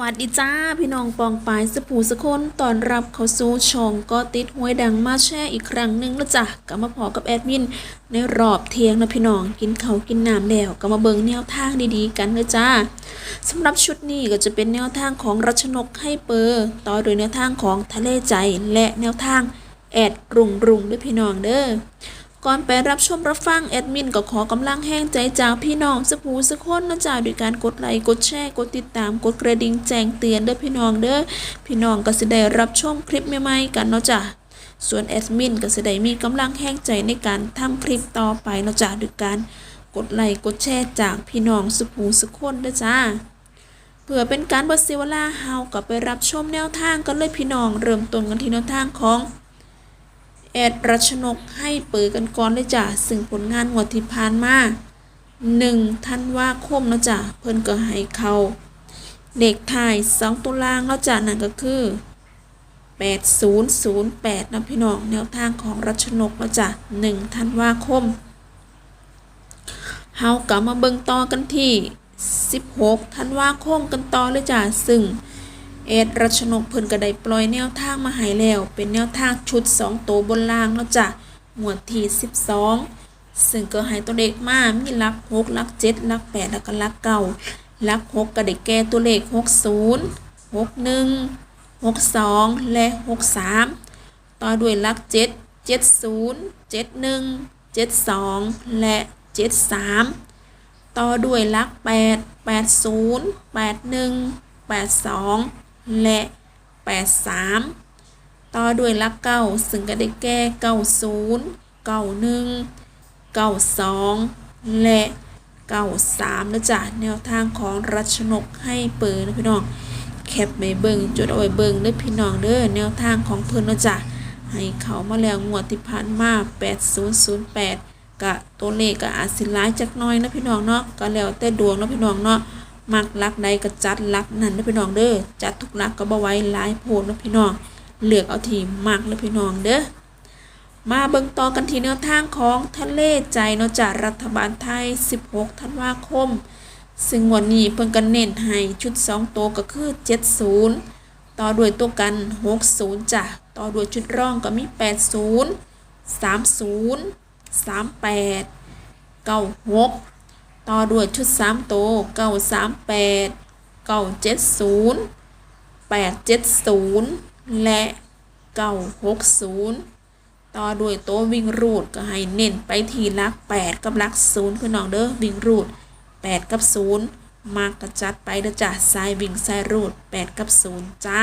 วัสดีจ้า พี่น้องปองปายสปูสกคนตอนรับเขาสู่ช่องก็ติดห้วยดังมาแช่อีกครั้งหนึ่งแล้วจ้ะกลับมาพอกับแอดมิน ในรอบเที่ยงนะพี่น้องกินเขากินน้ำแล้วก็มาเบิงแนวทางดีๆกันเลยจ้าสำหรับชุดนี้ก็จะเป็นแนวทางของรัชนกให้เปอร์ต่อโดยแนวทางของทะเลใจและแนวทางแอดรุงรุงด้วยพี่น้องเด้อ ก่อนไปรับชมรับฟังแอดมินก็ขอกำลังแห้งใจจากพี่น้องสกผูสกคนนะจ๊ะด้วยการกดไลค์กดแชร์กดติดตามกดกระดิ่งแจ้งเตือนเด้อพี่น้องเด้อพี่น้องก็จะได้รับชมคลิปใหม่ๆกันเนาะจ้ะส่วนแอดมินก็จะได้มีกำลังแห้งใจในการทำคลิปต่อไปเนาะจ้ะด้วยการกดไลค์กดแชร์จากพี่น้องสกผูสกคนเด้อจ้าเพื่อเป็นการบดเสียเวลาเฮาก็ไปรับชมแนวทางกันเลยพี่น้องเริ่มต้นกันที่แนวทางของ แอดรัชนกให้เปิดกันก่อนเลยจ้ะซึ่งผลงานงวดที่ผ่านมาหนึ่งธันวาคมนะจ้ะเพิ่นก็ให้เขาเด็กถ่ายสองตุลางแล้วจ้ะนั่นก็คือ 8008นะพี่น้องแนวทางของรัชนกนะจ้ะหนึ่งธันวาคมเฮากลับมาเบิ่งต่อกันที่ 16ธันวาคมกันต่อเลยจ้ะซึ่ง เอ็ดรัชนกเพิ่นก็ไดปล่อยแนวทางมาให้แล้ว เป็นแนวทางชุด2ตัวบนล่างแล้วจ้ะหมวดที่ 12 ซึ่งก็ให้ตัวเลขมามีลัก6หลัก7หลัก8แล้วก็ลักเก้าลัก6ก็ได้แก่ตัวเลข60 61 62และ63ต่อด้วยลัก7 70 71 72และ73ต่อด้วยลัก8 80 81 82แและ 83 ต่อด้วยลักเก้าซึ่งก็ได้แก่90 91 92และ93นะจ๊ะแนวทางของรัชนกให้เปิดนะพี่น้องแคปไปเบิงจุดเอาไว้เบิงเด้อพี่น้องเด้อแนวทางของเพิ่นนะจ๊ะให้เขามาแล้วงวดที่ผ่านมา 8008กะตัวเลขก็อาจสิหลายจักน้อยนะพี่น้องเนาะก็แล้วแต่ดวงนะพี่น้องเนาะ มักลักใดก็จัดลักนั่นนะพี่น้องเด้อจัดทุกลักก็บ่ไว้หลายโพดนะพี่น้องเลือกเอาทีมักนะพี่น้องเด้อมาเบิ่งต่อกันที่แนวทางของทะเลใจเนาะจากรัฐบาลไทย 16 ธันวาคม ซึ่งวันนี้เพิ่นก็เน้นให้ชุด 2 ตัวก็คือ 70 ต่อด้วยตัวกัน 60จ้ะต่อด้วยชุดร่องก็มี 80 30 38 96 ต่อด้วยชุด3โตว938 970 870และ960ต่อด้วยโตววิ่งรูดก็ให้เน้นไปที่ลัก8กับลัก0พี่น้องเด้อวิ่งรูด8กับ0มากกระจัดไปเด้อจ้ะสายวิ่งสายรูด8กับ0จ้า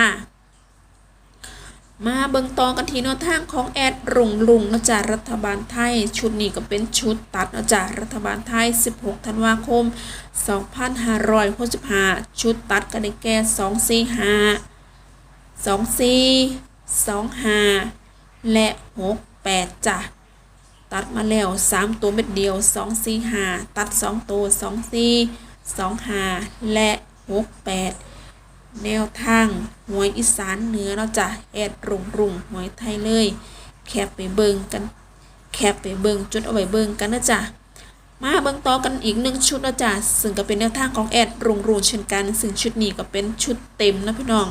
มาเบิ่งต่อกันที่แนวทางของแอดรุงรุงนะจ๊ะรัฐบาลไทย ชุดนี้ก็เป็นชุดตัดนะจ๊ะรัฐบาลไทย 16 ธันวาคม 2565 ชุดตัดก็ได้แก่ 245 24 25 และ 68จ้ะตัดมาแล้ว 3 ตัวเม็ดเดียว 245 ตัด 2 ตัว 24 25 และ 68 แนวทางหวยอีสานเหนือเนาะจ้ะแอดรุงรุงหวยไทยเลย แคปไปเบิงกัน แคปไปเบิงจุดเอาไว้เบิงกันนะจ๊ะมาเบิงต่อกันอีกหนึ่งชุดนะจ๊ะซึ่งก็เป็นแนวทางของแอดรุงรุงเช่นกันซึ่งชุดนี้ก็เป็นชุดเต็มนะพี่น้อง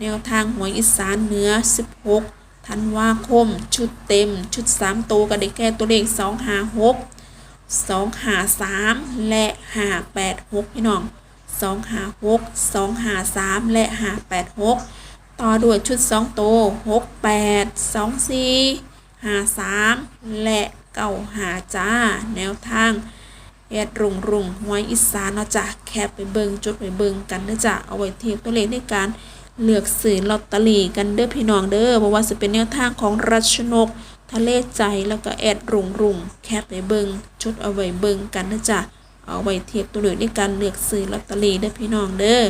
แนวทางหวยอีสานเหนือ 16ธันวาคม ชุดเต็ม ชุด3ตัวก็ได้แก่ตัวเลข256 253และ586พี่น้อง 256 253 และ 586 ต่อด้วยชุด2ตัว68 24 53 และ95จ้า แนวทางแอดรุงรุงหวยอีสานเนาะจ้ะแคปไปเบิงจดไปเบิงกันเด้อจ้ะเอาไว้เทียบตัวเลขในการเลือกซื้อลอตเตอรี่กันเด้อพี่น้องเด้อเพราะว่าจะเป็นแนวทางของรัชนก ทะเลใจแล้วก็แอดรุงรุงแคปไปเบิงจดเอาไว้เบิงกันเด้อจ้ะ เอาไว้เทียบตัวเลขในการเลือกซื้อลอตเตอรี่เด้อพี่น้องเด้อ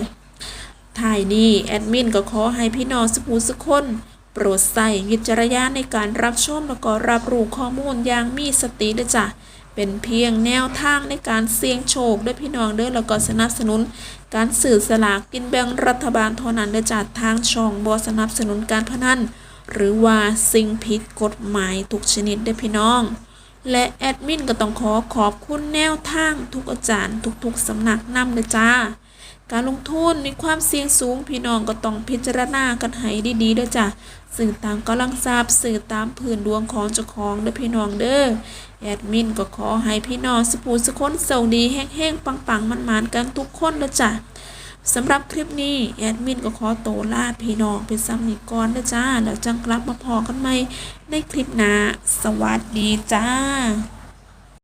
ท้ายนี้แอดมินก็ขอให้พี่น้องสุภูสุคน โปรดใส่วิจารณญาณในการรับชมแล้วก็รับรู้ข้อมูลอย่างมีสติเด้อจ้ะเป็นเพียงแนวทางในการเสี่ยงโชคด้วยพี่น้องเด้อแล้วก็สนับสนุน การสื่อสลากกินแบ่งรัฐบาลเท่านั้นเด้อจากทางช่องบอสนับสนุนการพนันหรือว่าสิ่งผิดกฎหมายทุกชนิดด้อพี่น้อง และแอดมินก็ต้องขอขอบคุณแนวทางทุกอาจารย์ ทุกๆสำนักนำเลยจ้า การลงทุนมีความเสี่ยงสูงพี่น้องก็ต้องพิจารณากันให้ดีๆเด้อจ้ะสื่อตามกำลังทรัพย์สื่อตามพื้นดวงของเจ้าของเด้อพี่น้องเด้อแอดมินก็ขอให้พี่น้องสุภูสคนโชคดีแห้งๆปังๆมันๆกันทุกคนเด้อจ้ะ สำหรับคลิปนี้ แอดมินก็ขอโตลาพี่น้องเป็นซ้ำนี้ก่อนะจ้า แล้วจังกลับมาพอกันใหม่ในคลิปหน้า สวัสดีจ้า